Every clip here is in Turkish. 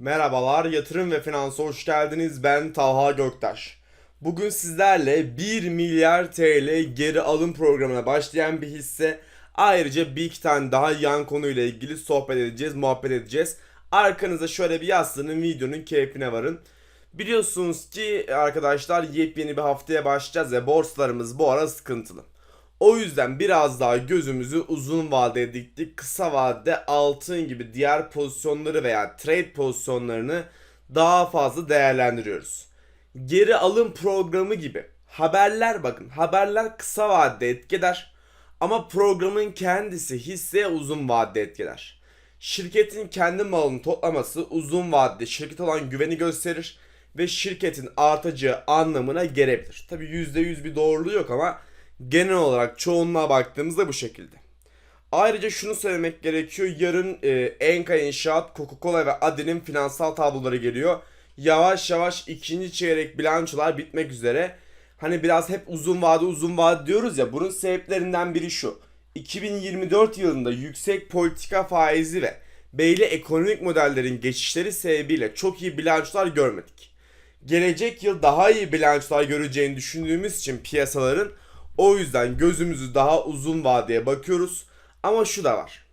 Merhabalar, yatırım ve finansa hoş geldiniz. Ben Talha Göktaş. Bugün sizlerle 1 milyar TL geri alım programına başlayan bir hisse. Ayrıca bir iki tane daha yan konuyla ilgili sohbet edeceğiz, muhabbet edeceğiz. Arkanıza şöyle bir yaslanın, videonun keyfine varın. Biliyorsunuz ki arkadaşlar yepyeni bir haftaya başlayacağız ve borsalarımız bu ara sıkıntılı. O yüzden biraz daha gözümüzü uzun vadeye diktik. Kısa vadede altın gibi diğer pozisyonları veya trade pozisyonlarını daha fazla değerlendiriyoruz. Geri alım programı gibi haberler bakın haberler kısa vadede etkiler ama programın kendisi hisseye uzun vadede etkiler. Şirketin kendi malını toplaması uzun vadede şirket olan güveni gösterir ve şirketin artacağı anlamına gelebilir. Tabi %100 bir doğruluğu yok ama genel olarak çoğunluğa baktığımızda bu şekilde. Ayrıca şunu söylemek gerekiyor. Yarın e, Enka İnşaat, Coca-Cola ve Adi'nin finansal tabloları geliyor. Yavaş yavaş ikinci çeyrek bilançolar bitmek üzere. Hani biraz hep uzun vade uzun vade diyoruz ya. Bunun sebeplerinden biri şu. 2024 yılında yüksek politika faizi ve belli ekonomik modellerin geçişleri sebebiyle çok iyi bilançolar görmedik. Gelecek yıl daha iyi bilançolar göreceğini düşündüğümüz için piyasaların o yüzden gözümüzü daha uzun vadeye bakıyoruz. Ama şu da var.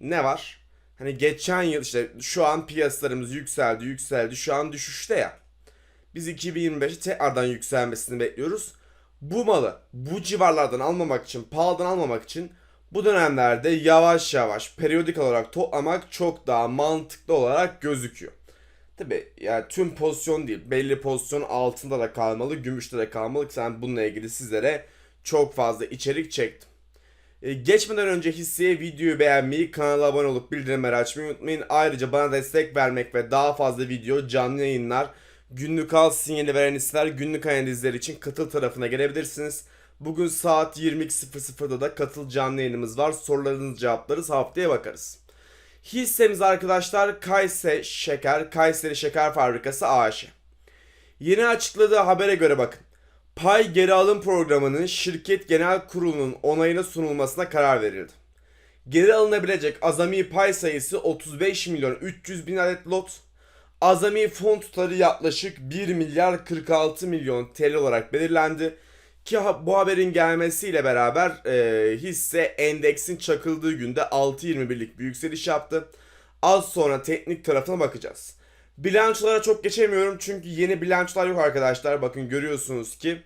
Ne var? Hani geçen yıl işte şu an piyasalarımız yükseldi yükseldi şu an düşüşte ya. Biz 2025'te tekrardan yükselmesini bekliyoruz. Bu malı bu civarlardan almamak için, pahalıdan almamak için bu dönemlerde yavaş yavaş periyodik olarak toplamak çok daha mantıklı olarak gözüküyor. Tabi yani tüm pozisyon değil. Belli pozisyon altında da kalmalı, gümüşte de kalmalı. Sen bununla ilgili sizlere çok fazla içerik çektim. Ee, geçmeden önce hisseye videoyu beğenmeyi, kanala abone olup bildirimleri açmayı unutmayın. Ayrıca bana destek vermek ve daha fazla video, canlı yayınlar, günlük al sinyali veren hisseler, günlük analizleri için katıl tarafına gelebilirsiniz. Bugün saat 22.00'da da katıl canlı yayınımız var. Sorularınızı cevaplarız haftaya bakarız. Hissemiz arkadaşlar Kayse Şeker, Kayseri Şeker Fabrikası AŞ. Yeni açıkladığı habere göre bakın. Pay geri alım programının şirket genel kurulunun onayına sunulmasına karar verildi. Geri alınabilecek azami pay sayısı 35 milyon 300 bin adet lot. Azami fon tutarı yaklaşık 1 milyar 46 milyon TL olarak belirlendi. Ki bu haberin gelmesiyle beraber e, hisse endeksin çakıldığı günde 6.21'lik bir yükseliş yaptı. Az sonra teknik tarafına bakacağız. Bilançolara çok geçemiyorum çünkü yeni bilançolar yok arkadaşlar. Bakın görüyorsunuz ki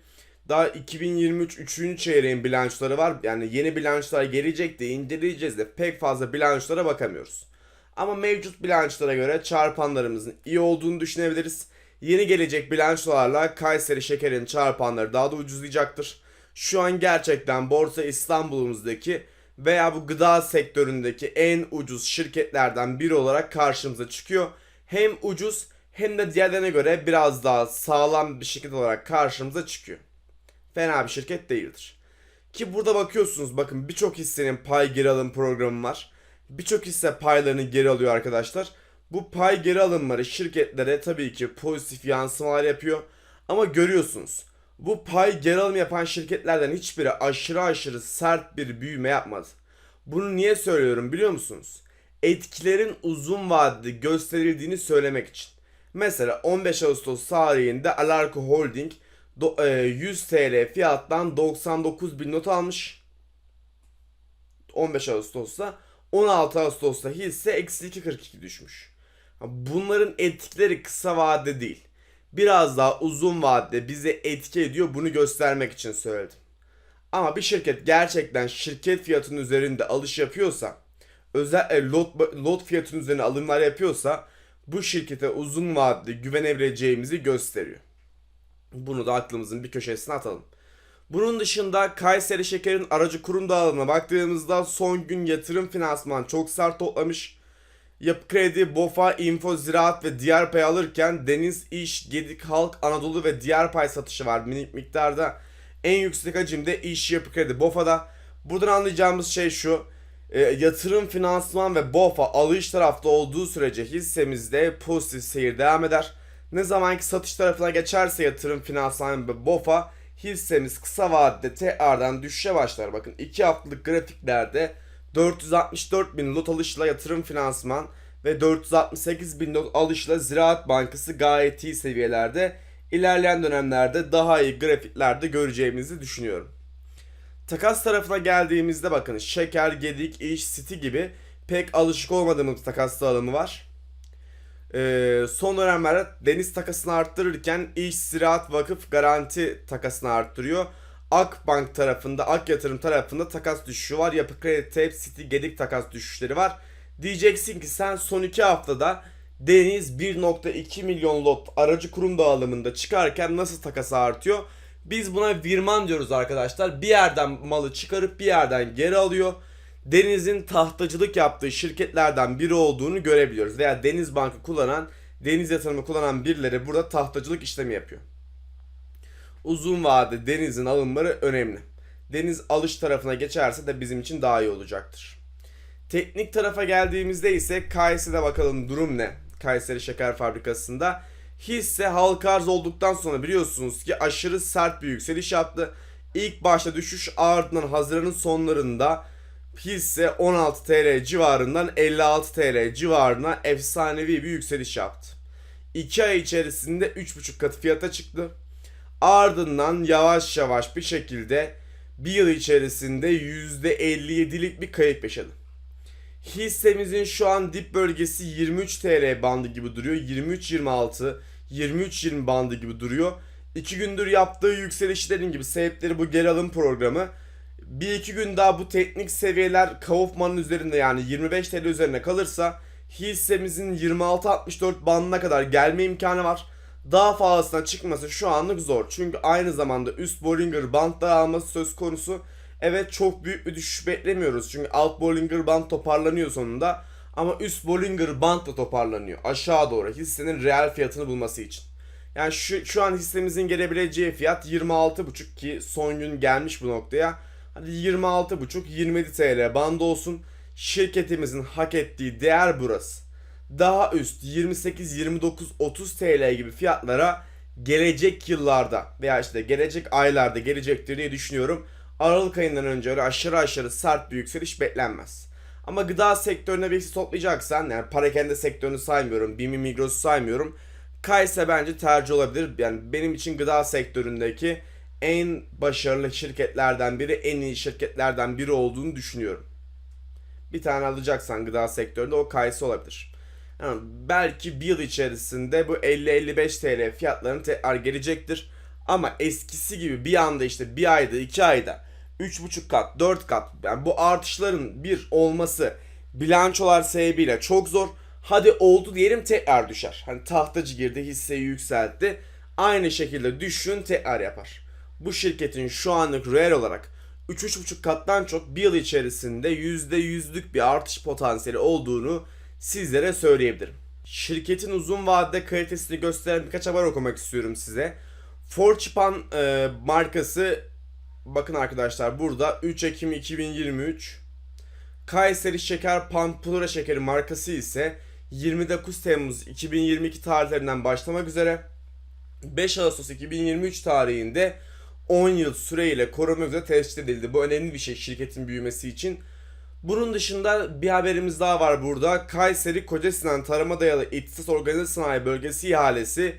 daha 2023 3. çeyreğin bilançoları var. Yani yeni bilançolar gelecek de inceleyeceğiz de pek fazla bilançolara bakamıyoruz. Ama mevcut bilançolara göre çarpanlarımızın iyi olduğunu düşünebiliriz. Yeni gelecek bilançolarla Kayseri Şeker'in çarpanları daha da ucuzlayacaktır. Şu an gerçekten Borsa İstanbul'umuzdaki veya bu gıda sektöründeki en ucuz şirketlerden biri olarak karşımıza çıkıyor. Hem ucuz hem de diğerlerine göre biraz daha sağlam bir şirket olarak karşımıza çıkıyor. Fena bir şirket değildir. Ki burada bakıyorsunuz bakın birçok hissenin pay geri alım programı var. Birçok hisse paylarını geri alıyor arkadaşlar. Bu pay geri alımları şirketlere tabii ki pozitif yansımalar yapıyor. Ama görüyorsunuz bu pay geri alım yapan şirketlerden hiçbiri aşırı aşırı sert bir büyüme yapmadı. Bunu niye söylüyorum biliyor musunuz? Etkilerin uzun vadede gösterildiğini söylemek için. Mesela 15 Ağustos tarihinde Alarko Holding do- e, 100 TL fiyattan 99 bin not almış. 15 Ağustos'ta 16 Ağustos'ta hisse eksi 2.42 düşmüş. Bunların etkileri kısa vade değil. Biraz daha uzun vadede bize etki ediyor bunu göstermek için söyledim. Ama bir şirket gerçekten şirket fiyatının üzerinde alış yapıyorsa, özel e, lot, lot fiyatının üzerine alımlar yapıyorsa bu şirkete uzun vadede güvenebileceğimizi gösteriyor. Bunu da aklımızın bir köşesine atalım. Bunun dışında Kayseri Şeker'in aracı kurum dağılımına baktığımızda son gün yatırım finansman çok sert toplamış. Yapı Kredi, Bofa, Info, Ziraat ve diğer pay alırken Deniz, İş, Gedik, Halk, Anadolu ve diğer pay satışı var minik miktarda. En yüksek hacimde İş, Yapı Kredi, Bofa'da. Buradan anlayacağımız şey şu. E, yatırım, finansman ve BOFA alış tarafta olduğu sürece hissemizde pozitif seyir devam eder. Ne zamanki satış tarafına geçerse yatırım, finansman ve BOFA hissemiz kısa vadede tekrardan düşüşe başlar. Bakın 2 haftalık grafiklerde 464 bin lot alışla yatırım finansman ve 468 bin not alışla Ziraat Bankası gayet iyi seviyelerde. İlerleyen dönemlerde daha iyi grafiklerde göreceğimizi düşünüyorum. Takas tarafına geldiğimizde bakın Şeker, Gedik, İş, City gibi pek alışık olmadığımız takas dağılımı var. Ee, son dönemlerde deniz takasını arttırırken İş, Ziraat, Vakıf garanti takasını arttırıyor. Akbank tarafında, Ak Yatırım tarafında takas düşüşü var. Yapı Kredi, Tep, City, Gedik takas düşüşleri var. Diyeceksin ki sen son 2 haftada Deniz 1.2 milyon lot aracı kurum dağılımında çıkarken nasıl takası artıyor? Biz buna virman diyoruz arkadaşlar. Bir yerden malı çıkarıp bir yerden geri alıyor. Deniz'in tahtacılık yaptığı şirketlerden biri olduğunu görebiliyoruz. Veya Deniz Bank'ı kullanan, Deniz yatırımı kullanan birileri burada tahtacılık işlemi yapıyor. Uzun vade Deniz'in alımları önemli. Deniz alış tarafına geçerse de bizim için daha iyi olacaktır. Teknik tarafa geldiğimizde ise Kayseri'de bakalım durum ne? Kayseri Şeker Fabrikası'nda hisse halka arz olduktan sonra biliyorsunuz ki aşırı sert bir yükseliş yaptı. İlk başta düşüş ardından Haziran'ın sonlarında hisse 16 TL civarından 56 TL civarına efsanevi bir yükseliş yaptı. 2 ay içerisinde 3,5 katı fiyata çıktı. Ardından yavaş yavaş bir şekilde bir yıl içerisinde %57'lik bir kayıp yaşadı. Hissemizin şu an dip bölgesi 23 TL bandı gibi duruyor. 23-26, 23-20 bandı gibi duruyor. 2 gündür yaptığı yükseliş dediğim gibi sebepleri bu geri alım programı. Bir iki gün daha bu teknik seviyeler Kaufman'ın üzerinde yani 25 TL üzerine kalırsa hissemizin 26-64 bandına kadar gelme imkanı var. Daha fazlasına çıkması şu anlık zor. Çünkü aynı zamanda üst Bollinger Band alması söz konusu. Evet çok büyük bir düşüş beklemiyoruz. Çünkü alt Bollinger Band toparlanıyor sonunda. Ama üst Bollinger Band da toparlanıyor. Aşağı doğru hissenin reel fiyatını bulması için. Yani şu, şu an hissemizin gelebileceği fiyat 26.5 ki son gün gelmiş bu noktaya. Hadi 26.5 27 TL bandı olsun. Şirketimizin hak ettiği değer burası. Daha üst 28 29 30 TL gibi fiyatlara gelecek yıllarda veya işte gelecek aylarda gelecektir diye düşünüyorum. Aralık ayından önce öyle aşırı aşırı sert bir yükseliş beklenmez. Ama gıda sektörüne bir hisse toplayacaksan yani parakende sektörünü saymıyorum, Bimi Migros'u saymıyorum. Kayse bence tercih olabilir. Yani benim için gıda sektöründeki en başarılı şirketlerden biri, en iyi şirketlerden biri olduğunu düşünüyorum. Bir tane alacaksan gıda sektöründe o Kayse olabilir. Yani belki bir yıl içerisinde bu 50-55 TL fiyatlarını tekrar gelecektir. Ama eskisi gibi bir anda işte bir ayda iki ayda 3,5 kat 4 kat yani bu artışların bir olması bilançolar sebebiyle çok zor. Hadi oldu diyelim tekrar düşer. Hani tahtacı girdi hisseyi yükseltti. Aynı şekilde düşün tekrar yapar. Bu şirketin şu anlık reel olarak 3-3,5 kattan çok bir yıl içerisinde %100'lük bir artış potansiyeli olduğunu sizlere söyleyebilirim. Şirketin uzun vadede kalitesini gösteren birkaç haber okumak istiyorum size. Forchipan e, markası bakın arkadaşlar burada 3 Ekim 2023 Kayseri Şeker Pampulura Şekeri markası ise 29 Temmuz 2022 tarihlerinden başlamak üzere 5 Ağustos 2023 tarihinde 10 yıl süreyle korunmak üzere tescil edildi. Bu önemli bir şey şirketin büyümesi için. Bunun dışında bir haberimiz daha var burada. Kayseri Kocasinan Tarıma Dayalı İhtisas Organize Sanayi Bölgesi ihalesi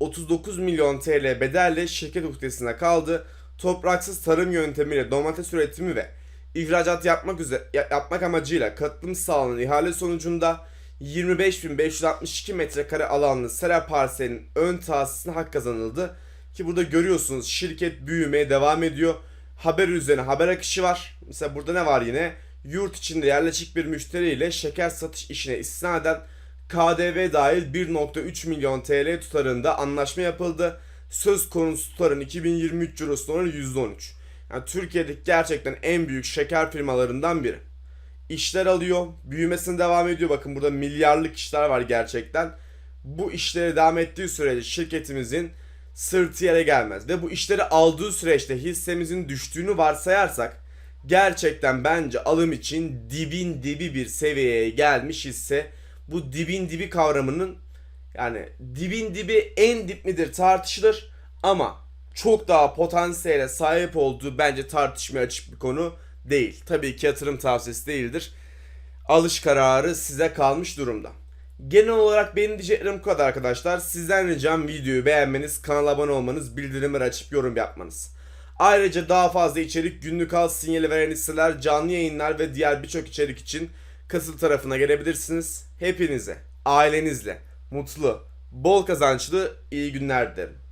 39 milyon TL bedelle şirket uhdesine kaldı. Topraksız tarım yöntemiyle domates üretimi ve ihracat yapmak üzere yapmak amacıyla katılım sağlanan ihale sonucunda 25.562 metrekare alanlı sera parselinin ön tahsisine hak kazanıldı. Ki burada görüyorsunuz şirket büyümeye devam ediyor. Haber üzerine haber akışı var. Mesela burada ne var yine? Yurt içinde yerleşik bir müşteriyle şeker satış işine istinaden KDV dahil 1.3 milyon TL tutarında anlaşma yapıldı. Söz konusu tutarın 2023 cirosunun oranı %13. Yani Türkiye'deki gerçekten en büyük şeker firmalarından biri. İşler alıyor, büyümesine devam ediyor. Bakın burada milyarlık işler var gerçekten. Bu işleri devam ettiği sürece şirketimizin sırtı yere gelmez. Ve bu işleri aldığı süreçte hissemizin düştüğünü varsayarsak gerçekten bence alım için dibin dibi bir seviyeye gelmiş hisse. Bu dibin dibi kavramının yani dibin dibi en dip midir tartışılır ama çok daha potansiyele sahip olduğu bence tartışmaya açık bir konu değil. Tabii ki yatırım tavsiyesi değildir. Alış kararı size kalmış durumda. Genel olarak benim diyeceklerim bu kadar arkadaşlar. Sizden ricam videoyu beğenmeniz, kanala abone olmanız, bildirimleri açıp yorum yapmanız. Ayrıca daha fazla içerik, günlük al sinyali veren hisseler, canlı yayınlar ve diğer birçok içerik için kasıl tarafına gelebilirsiniz. Hepinize, ailenizle, mutlu, bol kazançlı iyi günler dilerim.